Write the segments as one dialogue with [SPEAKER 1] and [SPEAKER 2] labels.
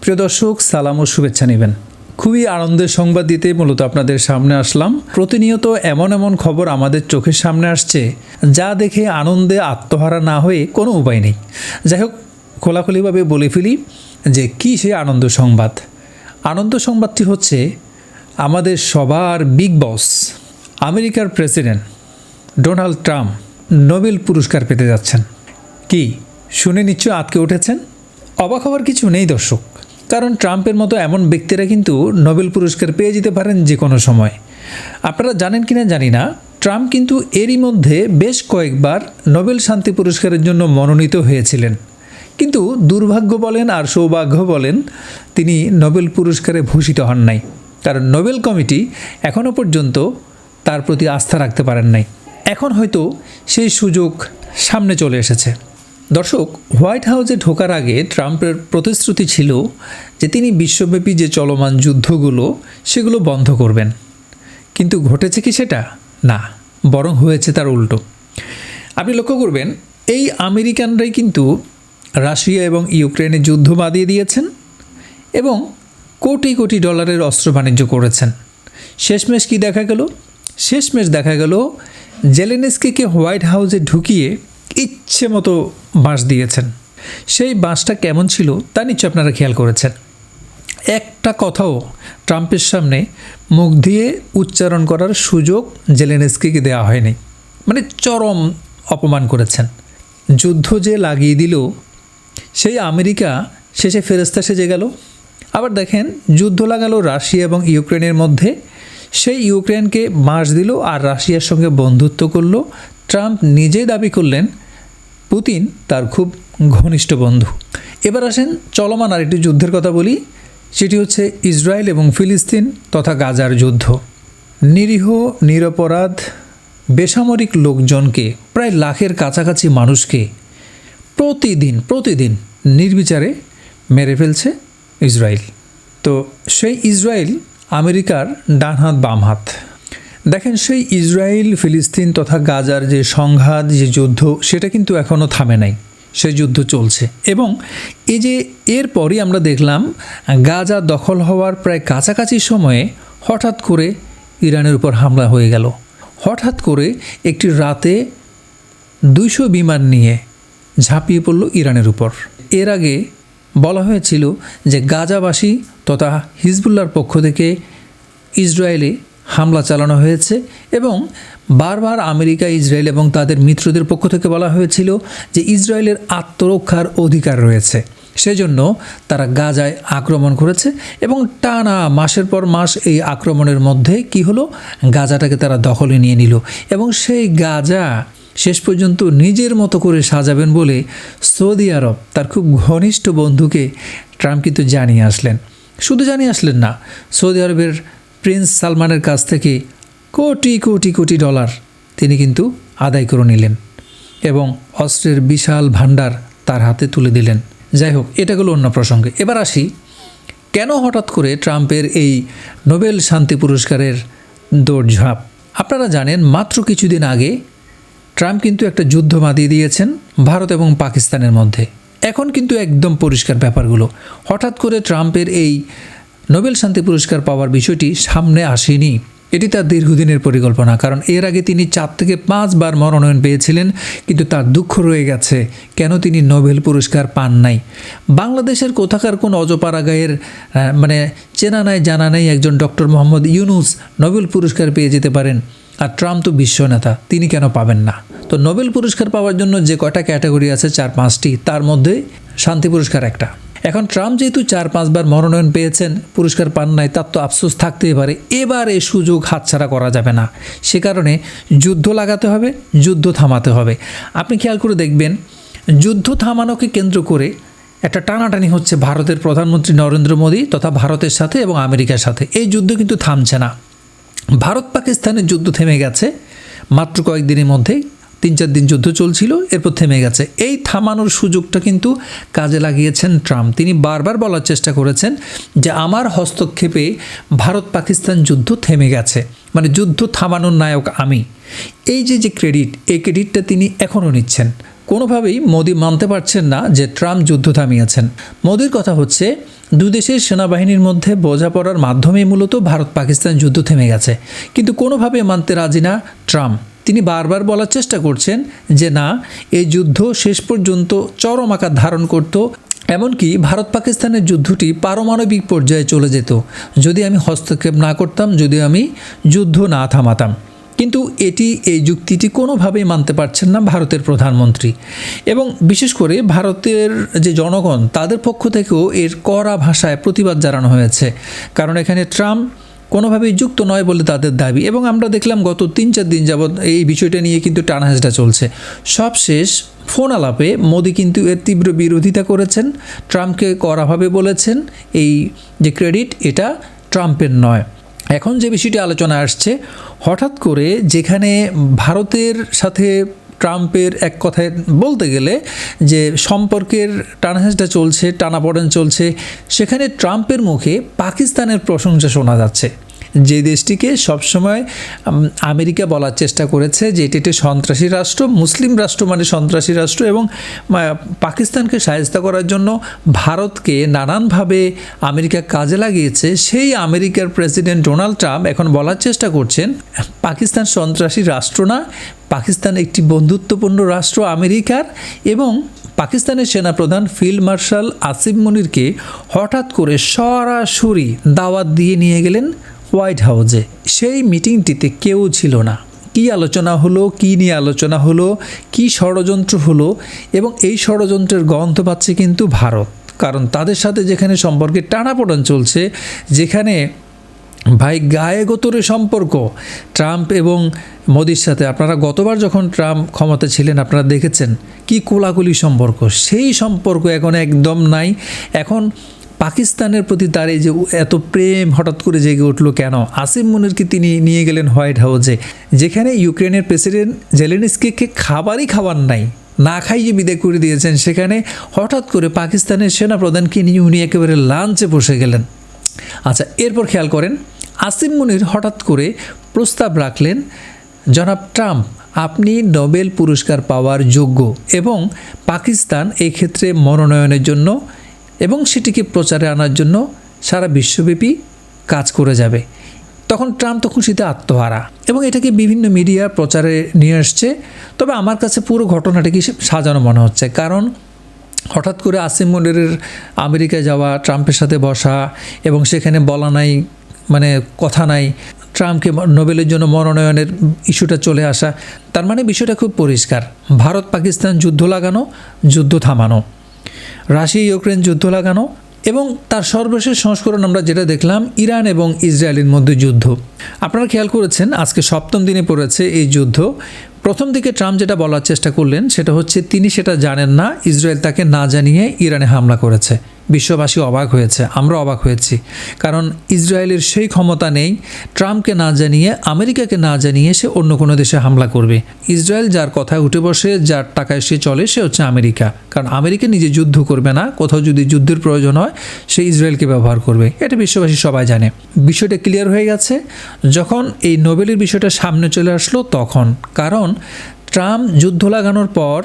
[SPEAKER 1] প্রিয় দর্শক, সালাম ও শুভেচ্ছা নেবেন। খুবই আনন্দের সংবাদ দিতে মূলত আপনাদের সামনে আসলাম। প্রতিনিয়ত এমন এমন খবর আমাদের চোখের সামনে আসছে, যা দেখে আনন্দে আত্মহারা না হয়ে কোনো উপায় নেই। যাই হোক, খোলাখুলিভাবে বলে ফেলি যে কী সে আনন্দ সংবাদ। আনন্দ সংবাদটি হচ্ছে আমাদের সবার বিগ বস, আমেরিকার প্রেসিডেন্ট ডোনাল্ড ট্রাম্প নোবেল পুরস্কার পেতে যাচ্ছেন। কি, শুনে নিশ্চয় আটকে উঠেছেন? অবাক হওয়ার কিছু নেই দর্শক। কারণ ট্রাম্পের মতো এমন ব্যক্তিরা কিন্তু নোবেল পুরস্কার পেয়ে যেতে পারেন যে কোনো সময়। আপনারা জানেন কিনা জানি না, ট্রাম্প কিন্তু এরই মধ্যে বেশ কয়েকবার নোবেল শান্তি পুরস্কারের জন্য মনোনীত হয়েছিলেন। কিন্তু দুর্ভাগ্য বলেন আর সৌভাগ্য বলেন, তিনি নোবেল পুরস্কারে ভূষিত হন নাই। কারণ নোবেল কমিটি এখনও পর্যন্ত তার প্রতি আস্থা রাখতে পারেন নাই। এখন হয়তো সেই সুযোগ সামনে চলে এসেছে। দর্শক, হোয়াইট হাউসে ঢোকার আগে ট্রাম্পের প্রতিশ্রুতি ছিল যে তিনি বিশ্বব্যাপী যে চলমান যুদ্ধগুলো, সেগুলো বন্ধ করবেন। কিন্তু ঘটেছে কি সেটা? না, বরং হয়েছে তার উল্টো। আপনি লক্ষ্য করবেন, এই আমেরিকানরাই কিন্তু রাশিয়া এবং ইউক্রেনে যুদ্ধ বাঁধিয়ে দিয়েছেন এবং কোটি কোটি ডলারের অস্ত্র বাণিজ্য করেছেন। শেষমেশ কি দেখা গেল? শেষমেশ দেখা গেল, জেলেনেস্কিকে হোয়াইট হাউসে ঢুকিয়ে ইচ্ছে মতো বাঁশ দিয়েছেন। সেই বাঁশটা কেমন ছিল তা নিশ্চয় আপনারা খেয়াল করেছেন। একটা কথাও ট্রাম্পের সামনে মুখ দিয়ে উচ্চারণ করার সুযোগ জেলেনেস্কিকে দেওয়া হয়নি। মানে চরম অপমান করেছেন। যুদ্ধ যে লাগিয়ে দিল, সেই আমেরিকা শেষে ফেরস্তা সেজে গেল। আবার দেখেন, যুদ্ধ লাগালো রাশিয়া এবং ইউক্রেনের মধ্যে। সেই ইউক্রেনকে মাস দিল আর রাশিয়ার সঙ্গে বন্ধুত্ব করল। ট্রাম্প নিজেই দাবি করলেন পুতিন তার খুব ঘনিষ্ঠ বন্ধু। এবার আসেন চলমান আরেকটি যুদ্ধের কথা বলি, সেটি হচ্ছে ইসরায়েল এবং ফিলিস্তিন তথা গাজার যুদ্ধ। নিরীহ, নিরপরাধ, বেসামরিক লোকজনকে, প্রায় লাখের কাছাকাছি মানুষকে প্রতিদিন প্রতিদিন নির্বিচারে মেরে ফেলছে ইসরায়েল। তো সেই ইসরায়েল আমেরিকার ডান হাত বাম হাত দেখেন, সেই ইসরায়েল, ফিলিস্তিন তথা গাজার যে সংঘাত, যে যুদ্ধ, সেটা কিন্তু এখনও থামে নাই। সে যুদ্ধ চলছে। এবং এই যে এরপরই আমরা দেখলাম, গাজা দখল হওয়ার প্রায় কাছাকাছি সময়ে হঠাৎ করে ইরানের উপর হামলা হয়ে গেল। হঠাৎ করে একটি রাতে দুইশো বিমান নিয়ে ঝাঁপিয়ে পড়ল ইরানের উপর। এর আগে বলা হয়েছিল যে গাজাবাসী তথা হিজবুল্লার পক্ষ থেকে ইসরায়েলে হামলা চালানো হয়েছে এবং বারবার আমেরিকা, ইসরায়েল এবং তাদের মিত্রদের পক্ষ থেকে বলা হয়েছিল যে ইসরায়েলের আত্মরক্ষার অধিকার রয়েছে। সেজন্য তারা গাজায় আক্রমণ করেছে এবং টানা মাসের পর মাস এই আক্রমণের মধ্যে কি হলো? গাজাটাকে তারা দখলে নিয়ে নিল এবং সেই গাজা শেষ পর্যন্ত নিজের মতো করে সাজাবেন বলে সৌদি আরব তার খুব ঘনিষ্ঠ বন্ধুকে ট্রাম্প কিন্তু জানিয়ে আসলেন। শুধু জানিয়ে আসলেন না, সৌদি আরবের প্রিন্স সালমানের কাছ থেকে কোটি কোটি কোটি ডলার তিনি কিন্তু আদায় করে নিলেন এবং অস্ত্রের বিশাল ভাণ্ডার তার হাতে তুলে দিলেন। যাই হোক, এটা গেলো অন্য প্রসঙ্গে। এবার আসি, কেন হঠাৎ করে ট্রাম্পের এই নোবেল শান্তি পুরস্কারের দৌড়ঝাঁপ? আপনারা জানেন, মাত্র কিছুদিন আগে ট্রাম্প কিন্তু একটা যুদ্ধ বাঁধিয়ে দিয়েছেন ভারত এবং পাকিস্তানের মধ্যে। এখন কিন্তু একদম পরিষ্কার ব্যাপারগুলো। হঠাৎ করে ট্রাম্পের এই নোবেল শান্তি পুরস্কার পাওয়ার বিষয়টি সামনে আসেনি। এটি তার দীর্ঘদিনের পরিকল্পনা কারণ এর আগে তিনি চার থেকে পাঁচবার মনোনয়ন পেয়েছিলেন কিন্তু তার দুঃখ রয়ে গেছে কেন তিনি নোবেল পুরস্কার পান নাই। বাংলাদেশের কোথাকার কোন অজপাড়াগায়ের আহ, মানে চেনা নাই জানা নেই একজন ডক্টর মোহাম্মদ ইউনুস নোবেল পুরস্কার পেয়ে যেতে পারেন আর ট্রাম্প তো বিশ্ব নেতা তিনি কেন পাবেন না? তো নোবেল পুরস্কার পাওয়ার জন্য যে কয়টা ক্যাটাগরি আছে চার পাঁচটি তার মধ্যে শান্তি পুরস্কার একটা। এখন ট্রাম্প যেহেতু চার পাঁচবার মনোনয়ন পেয়েছেন, পুরস্কার পান নাই, তার তো আফসোস থাকতেই পারে, এবার এই সুযোগ হাতছাড়া করা যাবে না। সে কারণে যুদ্ধ লাগাতে হবে, যুদ্ধ থামাতে হবে। আপনি খেয়াল করে দেখবেন, যুদ্ধ থামানোকে কেন্দ্র করে একটা টানাটানি হচ্ছে ভারতের প্রধানমন্ত্রী নরেন্দ্র মোদী তথা ভারতের সাথে এবং আমেরিকার সাথে। এই যুদ্ধ কিন্তু থামছে না। ভারত পাকিস্তানের যুদ্ধ থেমে গেছে মাত্র কয়েকদিনের মধ্যেই। তিন চার দিন যুদ্ধ চলছিল, এরপর থেমে গেছে। এই থামানোর সুযোগটা কিন্তু কাজে লাগিয়েছেন ট্রাম্প। তিনি বারবার বলার চেষ্টা করেছেন যে আমার হস্তক্ষেপে ভারত পাকিস্তান যুদ্ধ থেমে গেছে। মানে যুদ্ধ থামানোর নায়ক আমি। এই যে যে ক্রেডিট, এই ক্রেডিটটা তিনি এখনও নিচ্ছেন। কোনোভাবেই মোদি মানতে পারছেন না যে ট্রাম্প যুদ্ধ থামিয়েছেন। মোদির কথা হচ্ছে দুই দেশের সেনাবাহিনীর মধ্যে বোঝাপড়ার মাধ্যমে মূলত ভারত পাকিস্তান যুদ্ধ থেমে গেছে। কিন্তু কোনোভাবে মানতে রাজি না ট্রাম্প। তিনি বারবার বলার চেষ্টা করছেন যে না, এই যুদ্ধ শেষ পর্যন্ত চরম আকার ধারণ করত, এমনকি ভারত পাকিস্তানের যুদ্ধটি পারমাণবিক পর্যায়ে চলে যেত। যদি আমি হস্তক্ষেপ না করতাম, যদি আমি যুদ্ধ না থামাতাম। কিন্তু এটি, এই যুক্তিটি কোনোভাবেই মানতে পারছেন না ভারতের প্রধানমন্ত্রী। এবং বিশেষ করে ভারতের যে জনগণ, তাদের পক্ষ থেকেও এর কড়া ভাষায় প্রতিবাদ জানানো হয়েছে। কারণ এখানে ট্রাম্প কোনোভাবেই যুক্ত নয় বলে তাদের দাবি। এবং আমরা দেখলাম গত তিন চার দিন যাবৎ এই বিষয়টা নিয়ে কিন্তু টানাহেজটা চলছে। সবশেষ ফোন আলাপে মোদি কিন্তু এর তীব্র বিরোধিতা করেছেন। ট্রাম্পকে কড়াভাবে বলেছেন। এই যে ক্রেডিট, এটা ট্রাম্পের নয়। এখন যে বিষয়টি আলোচনা আসছে, হঠাৎ করে যেখানে ভারতের সাথে ট্রাম্পের এক কথায় বলতে গেলে যে সম্পর্কের টানাহাসটা চলছে, টানাপড়েন চলছে, সেখানে ট্রাম্পের মুখে পাকিস্তানের প্রশংসা শোনা যাচ্ছে। যে দেশটিকে সবসময় আমেরিকা বলার চেষ্টা করেছে যে এটি একটি সন্ত্রাসী রাষ্ট্র, মুসলিম রাষ্ট্র মানে সন্ত্রাসী রাষ্ট্র এবং পাকিস্তানকে সাহায্য করার জন্য ভারতকে নানানভাবে আমেরিকা কাজে লাগিয়েছে। সেই আমেরিকার প্রেসিডেন্ট ডোনাল্ড ট্রাম্প এখন বলার চেষ্টা করছেন, পাকিস্তান সন্ত্রাসী রাষ্ট্র না, পাকিস্তান একটি বন্ধুত্বপূর্ণ রাষ্ট্র আমেরিকার এবং পাকিস্তানের সেনাপ্রধান ফিল্ড মার্শাল আসিফ মনিরকে হঠাৎ করে সরাসরি দাওয়াত দিয়ে নিয়ে গেলেন হোয়াইট হাউসে। সেই মিটিংটিতে কেউ ছিল না। কি আলোচনা হলো, কি নিয়ে আলোচনা হলো, কি ষড়যন্ত্র হলো এবং এই ষড়যন্ত্রের গন্ধ পাচ্ছে কিন্তু ভারত। কারণ তাদের সাথে যেখানে সম্পর্কে টানাপোড়ান চলছে, যেখানে ভাই গায়ে গোতরে সম্পর্ক, ট্রাম্প এবং মোদির সাথে। আপনারা গতবার যখন ট্রাম্প ক্ষমতা ছিলেন, আপনারা দেখেছেন কি কোলাকুলি সম্পর্ক। সেই সম্পর্ক এখন একদম নাই। এখন পাকিস্তানের প্রতি তার এই যে এত প্রেম হঠাৎ করে জেগে উঠল কেন? আসিম মুনিরকে তিনি নিয়ে গেলেন হোয়াইট হাউসে, যেখানে ইউক্রেনের প্রেসিডেন্ট জেলেনিস্কিকে খাবারই খাবার নাই, না খাইয়ে বিদায় করে দিয়েছেন। সেখানে হঠাৎ করে পাকিস্তানের সেনাপ্রধানকে নিয়ে উনি একেবারে লাঞ্চে বসে গেলেন। আচ্ছা এরপর খেয়াল করেন, আসিম মুনির হঠাৎ করে প্রস্তাব রাখলেন, জনাব ট্রাম্প, আপনি নোবেল পুরস্কার পাওয়ার যোগ্য এবং পাকিস্তান এক্ষেত্রে মনোনয়নের জন্য এবং সেটিকে প্রচারে আনার জন্য সারা বিশ্বব্যাপী কাজ করে যাবে। তখন ট্রাম্প তো খুশিতে আত্মহারা এবং এটাকে বিভিন্ন মিডিয়া প্রচারে নিয়ে আসছে। তবে আমার কাছে পুরো ঘটনাটাকে সাজানো মনে হচ্ছে। কারণ হঠাৎ করে আসিম মনিরের আমেরিকায় যাওয়া, ট্রাম্পের সাথে বসা এবং সেখানে বলা নাই মানে কথা নাই, ট্রাম্পকে নোবেলের জন্য মনোনয়নের ইস্যুটা চলে আসা, তার মানে বিষয়টা খুব পরিষ্কার। ভারত পাকিস্তান যুদ্ধ লাগানো, যুদ্ধ থামানো। রাশিয়া ইউক্রেন যুদ্ধ লাগানো এবং তার সর্বশেষ সংস্করণ আমরা যেটা দেখলাম, ইরান এবং ইসরায়েলের মধ্যে যুদ্ধ। আপনারা খেয়াল করেছেন, আজকে সপ্তম দিনে পড়েছে এই যুদ্ধ। প্রথম দিকে ট্রাম্প যেটা বলার চেষ্টা করলেন, সেটা হচ্ছে তিনি সেটা জানেন না, ইসরায়েল তাকে না জানিয়ে ইরানে হামলা করেছে। বিশ্ববাসী অবাক হয়েছে, আমরা অবাক হয়েছি। কারণ ইসরায়েলের সেই ক্ষমতা নেই, ট্রাম্পকে না জানিয়ে, আমেরিকাকে না জানিয়ে সে অন্য কোনো দেশে হামলা করবে। ইসরায়েল যার কথায় উঠে বসে, যার টাকায় সে চলে, সে হচ্ছে আমেরিকা। কারণ আমেরিকা নিজে যুদ্ধ করবে না, কোথাও যদি যুদ্ধের প্রয়োজন হয়, সে ইসরায়েলকে ব্যবহার করবে। এটা বিশ্ববাসী সবাই জানে। বিষয়টা ক্লিয়ার হয়ে গেছে, যখন এই নোবেলের বিষয়টা সামনে চলে আসলো তখন। কারণ ট্রাম্প যুদ্ধ লাগানোর পর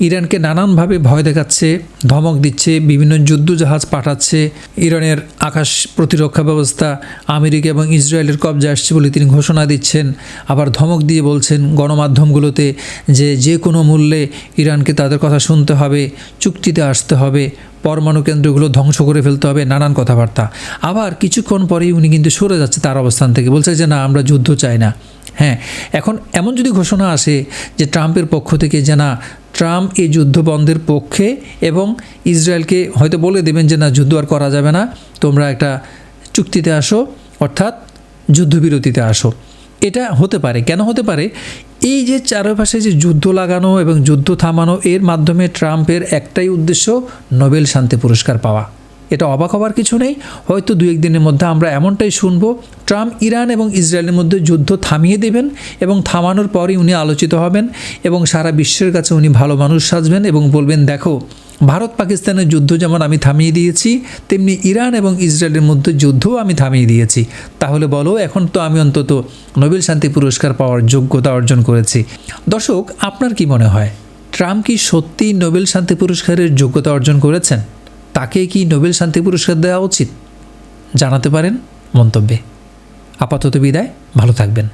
[SPEAKER 1] ইরানকে নানানভাবে ভয় দেখাচ্ছে, ধমক দিচ্ছে, বিভিন্ন যুদ্ধ জাহাজ পাঠাচ্ছে। ইরানের আকাশ প্রতিরক্ষা ব্যবস্থা আমেরিকা এবং ইসরায়েলের কবজা আসছে বলে তিনি ঘোষণা দিচ্ছেন। আবার ধমক দিয়ে বলছেন গণমাধ্যমগুলোতে যে যে কোনো মূল্যে ইরানকে তাদের কথা শুনতে হবে, চুক্তিতে আসতে হবে, পরমাণু কেন্দ্রগুলো ধ্বংস করে ফেলতে হবে, নানান কথাবার্তা। আবার কিছুক্ষণ পরেই উনি কিন্তু সরে যাচ্ছে তার অবস্থান থেকে। বলছে যে, না, আমরা যুদ্ধ চাই না। হ্যাঁ এখন এমন যদি ঘোষণা আসে যে ট্রাম্পের পক্ষ থেকে যে না, ট্রাম্প এই যুদ্ধ বন্ধের পক্ষে এবং ইসরায়েলকে হয়তো বলে দেবেন যে না, যুদ্ধ আর করা যাবে না, তোমরা একটা চুক্তিতে আসো, অর্থাৎ যুদ্ধবিরতিতে আসো। এটা হতে পারে। কেন হতে পারে? এই যে চারপাশে যে যুদ্ধ লাগানো এবং যুদ্ধ থামানো, এর মাধ্যমে ট্রাম্পের একটাই উদ্দেশ্য, নোবেল শান্তি পুরস্কার পাওয়া। এটা অবাক হওয়ার কিছু নেই। হয়তো দু একদিনের মধ্যে আমরা এমনটাই শুনব, ট্রাম্প ইরান এবং ইসরায়েলের মধ্যে যুদ্ধ থামিয়ে দেবেন এবং থামানোর পরই উনি আলোচিত হবেন এবং সারা বিশ্বের কাছে উনি ভালো মানুষ সাজবেন এবং বলবেন, দেখো, ভারত পাকিস্তানের যুদ্ধ যেমন আমি থামিয়ে দিয়েছি, তেমনি ইরান এবং ইসরায়েলের মধ্যে যুদ্ধও আমি থামিয়ে দিয়েছি। তাহলে বলো, এখন তো আমি অন্তত নোবেল শান্তি পুরস্কার পাওয়ার যোগ্যতা অর্জন করেছি। দর্শক, আপনার কি মনে হয়, ট্রাম্প কি সত্যি নোবেল শান্তি পুরস্কারের যোগ্যতা অর্জন করেছেন? তাকে কি নোবেল শান্তি পুরস্কার দেওয়া উচিত? জানাতে পারেন মন্তব্যে। আপাতত বিদায় ভালো থাকবেন।